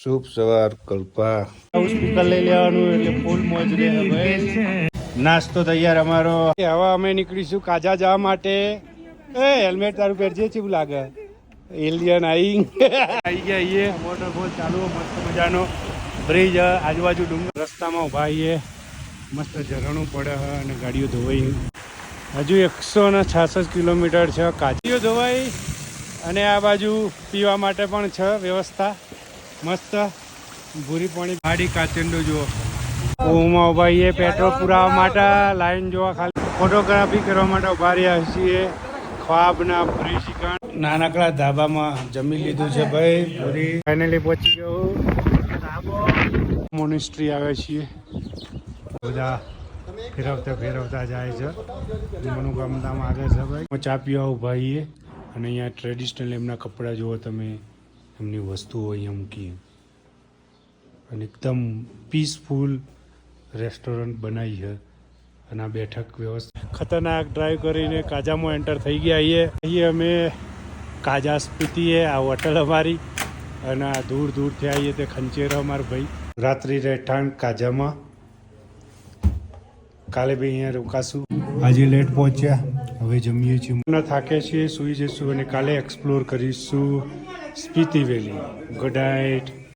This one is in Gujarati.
શુભ સવાર, કલ્પા. હોસ્પિટલ લઈ લેવાનું એટલે ફૂલ મોજ રે ભાઈ નાસ્તો તૈયાર અમારો. હવે અમે નીકળીશું કાજા જવા માટે. એ, હેલ્મેટ તારું પહેરજે ચેવું લાગે. એલિયન આઈ. આવી ગયા આઈએ. વોટરફોલ ચાલુ, મસ્ત મજાનો. બ્રિજ, આજુબાજુ ડુંગર. રસ્તામાં ઊભા આઈએ. મસ્ત ઝરણું પડે હ અને ગાડીઓ ધોવાઈ. હજુ એકસો ને છાસઠ કિલોમીટર છે કાજીઓ ધોવાઈ અને આ બાજુ પીવા માટે પણ છે વ્યવસ્થા. મસ્ત ભૂરી પાણી. ગાડી કાચંડો જુઓ. ઉમા ઊભા પેટ્રોલ પુરાવા માટે, લાઈન જોવા ખાલી. ફોટોગ્રાફી કરવા માટે ઊભા રહ્યા છીએ. ખ્વાબના ભૂરી શિકાણ નાનકડા ધાબામાં જમી લીધું છે ભાઈ, ભૂરી. ફાઇનલી પહોંચી ગયો. મોનિસ્ટ્રી આવે છીએ. બધા ફેરવતા ફેરવતા જાય છે. મને ગામધામ આવે છે ભાઈ. ચા પીવા ઊભા અને અહીંયા ટ્રેડિશનલ એમના કપડાં જુઓ તમે. એમની વસ્તુઓ અહીંયા મૂકી અને એકદમ પીસફુલ રેસ્ટોરન્ટ બનાવી છે. અને આ બેઠક વ્યવસ્થા ખતરનાક ડ્રાઈવ કરીને કાજામાં એન્ટર થઈ ગયા છીએ. અહીં અમે કાજા સ્પીતીએ, આ હોટલ અમારી, અને આ દૂર દૂરથી આવીએ તે ખંચેર અમાર ભાઈ. રાત્રિ રહેઠાણ કાજામાં. કાલે બી અહીંયા રોકાશું. આજે લેટ પહોંચ્યા. હવે જમીએ છીએ. થાકે છીએ, સૂઈ જઈશું અને કાલે એક્સપ્લોર કરીશું. સ્પીતિ વેલી. Good night